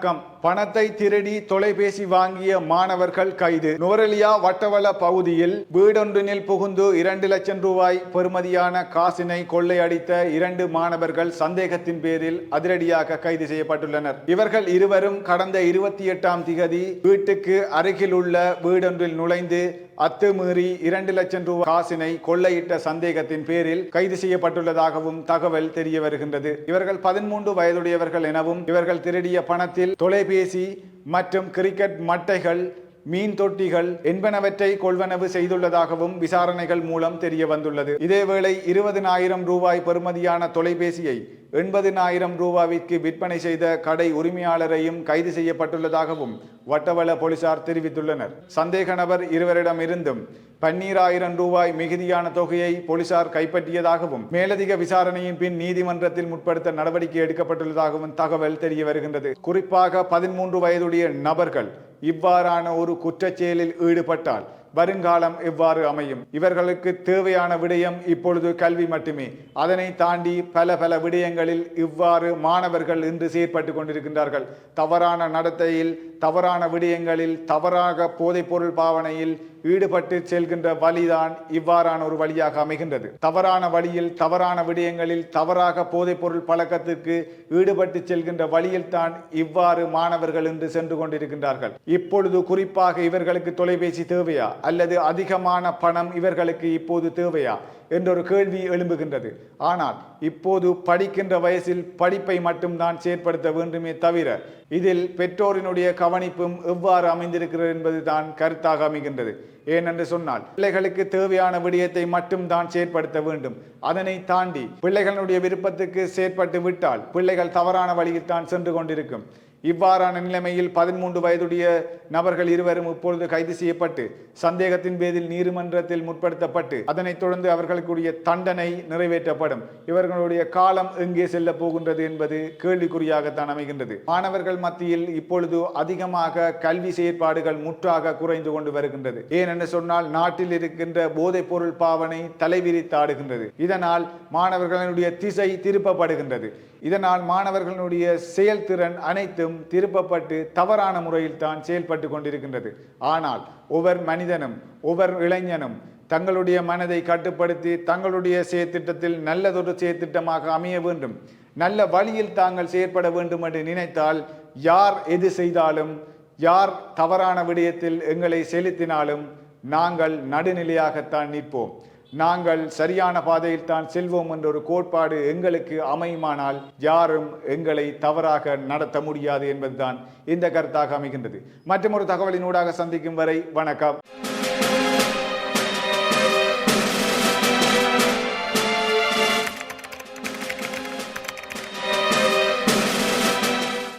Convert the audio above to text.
வணக்கம். பணத்தை திருடி தொலைபேசி வாங்கிய மாணவர்கள் கைது. நுவரெலியா வட்டவள பகுதியில் வீடொன்றினில் புகுந்து இரண்டு லட்சம் ரூபாய் பெறுமதியான காசினை கொள்ளையடித்த இரண்டு மாணவர்கள் சந்தேகத்தின் பேரில் அதிரடியாக கைது செய்யப்பட்டுள்ளனர். இவர்கள் இருவரும் கடந்த இருபத்தி எட்டாம் திகதி வீட்டுக்கு அருகில் உள்ள வீடொன்றில் நுழைந்து அத்துமீறி இரண்டு லட்சம் ரூபாய் காசினை கொள்ளையிட்ட சந்தேகத்தின் பேரில் கைது செய்யப்பட்டுள்ளதாகவும் தகவல் தெரிய வருகின்றது. இவர்கள் பதிமூன்று வயதுடையவர்கள் எனவும் இவர்கள் திருடிய பணத்தில் தொலைபேசி மற்றும் கிரிக்கெட் மட்டைகள் மீன் தொட்டிகள் என்பனவற்றை கொள்வனவு செய்துள்ளதாகவும் விசாரணைகள் மூலம் தெரிய வந்துள்ளது. இதேவேளை இருபதினாயிரம் ரூபாய் பெறுமதியான தொலைபேசியை எண்பதினாயிரம் ரூபாவிற்கு விற்பனை செய்த கடை உரிமையாளரையும் கைது செய்யப்பட்டுள்ளதாகவும் வட்டவள போலீசார் தெரிவித்துள்ளனர். சந்தேக நபர் இருவரிடம் இருந்தும் பன்னீராயிரம் ரூபாய் மிகுதியான தொகையை போலீசார் கைப்பற்றியதாகவும் மேலதிக விசாரணையின் பின் நீதிமன்றத்தில் முற்படுத்த நடவடிக்கை எடுக்கப்பட்டுள்ளதாகவும் தகவல் தெரிய வருகின்றது குறிப்பாக பதிமூன்று வயதுடைய நபர்கள் இவ்வாறான ஒரு குற்றச்செயலில் ஈடுபட்டால் வருங்காலம் எவ்வாறு அமையும்? இவர்களுக்கு தேவையான விடயம் இப்பொழுது கல்வி மட்டுமே. அதனை தாண்டி பல பல விடயங்களில் இவ்வாறு மாணவர்கள் இன்று செயற்பட்டு கொண்டிருக்கின்றார்கள். தவறான நடத்தையில் தவறான விடயங்களில் தவறாக போதைப்பொருள் பாவனையில் ஈடுபட்டு செல்கின்ற வழிதான் இவ்வாறான ஒரு வழியாக அமைகின்றது. தவறான வழியில் தவறான விடயங்களில் தவறாக போதைப்பொருள் பழக்கத்திற்கு ஈடுபட்டு செல்கின்ற வழியில் தான் இவ்வாறு மாணவர்கள் இன்று சென்று கொண்டிருக்கின்றார்கள். இப்பொழுது குறிப்பாக இவர்களுக்கு தொலைபேசி தேவையா? அல்லது அதிகமான பணம் இவர்களுக்கு இப்போது தேவையா? என்றொரு கேள்வி எழும்புகின்றது. ஆனால் இப்போது படிக்கின்ற வயசில் படிப்பை மட்டும்தான் செயற்படுத்த வேண்டுமே தவிர இதில் பெற்றோரினுடைய கவனிப்பும் எவ்வாறு அமைந்திருக்கிறது என்பதுதான் கருத்தாக அமைகின்றது. ஏனென்று சொன்னால் பிள்ளைகளுக்கு தேவையான விடயத்தை மட்டும்தான் செயற்படுத்த வேண்டும். அதனை தாண்டி பிள்ளைகளுடைய விருப்பத்துக்கு செயற்பட்டு விட்டால் பிள்ளைகள் தவறான வழியில் தான் சென்று கொண்டிருக்கும். இவ்வாறான நிலைமையில் பதிமூன்று வயதுடைய நபர்கள் இருவரும் இப்பொழுது கைது செய்யப்பட்டு சந்தேகத்தின் பேரில் நீதிமன்றத்தில் முற்படுத்தப்பட்டு அதனைத் தொடர்ந்து அவர்களுக்குரிய தண்டனை நிறைவேற்றப்படும். இவர்களுடைய காலம் எங்கே செல்ல போகின்றது என்பது கேள்விக்குறியாகத்தான் அமைகின்றது. மாணவர்கள் மத்தியில் இப்பொழுது அதிகமாக கல்வி செயற்பாடுகள் முற்றாக குறைந்து கொண்டு வருகின்றது. ஏனென்று சொன்னால் நாட்டில் இருக்கின்ற போதைப் பொருள் பாவனை தலைவிரித்தாடுகின்றது இதனால் மாணவர்களுடைய திசை திருப்பப்படுகின்றது. இதனால் மாணவர்களுடைய செயல்திறன் அனைத்தும் திருப்பப்பட்டு தவறான முறையில் தான் செயல்பட்டு கொண்டிருக்கின்றது. ஆனால் ஒவ்வொரு மனிதனும் ஒவ்வொரு இளைஞனும் தங்களுடைய மனதை கட்டுப்படுத்தி தங்களுடைய செயற்திட்டத்தில் நல்லதொரு செயற்திட்டமாக அமைய வேண்டும். நல்ல வழியில் தாங்கள் செயற்பட வேண்டும் என்று நினைத்தால் யார் எது செய்தாலும் யார் தவறான விடயத்தில் எங்களை செலுத்தினாலும் நாங்கள் நடுநிலையாகத்தான் நிற்போம். நாங்கள் சரியான பாதையில் தான் செல்வோம் என்ற ஒரு கோட்பாடு எங்களுக்கு அமையுமானால் யாரும் எங்களை தவறாக நடத்த முடியாது என்பதுதான் இந்த கருத்தாக அமைகின்றது. மற்றும் ஒரு தகவலினூடாக சந்திக்கும் வரை வணக்கம்.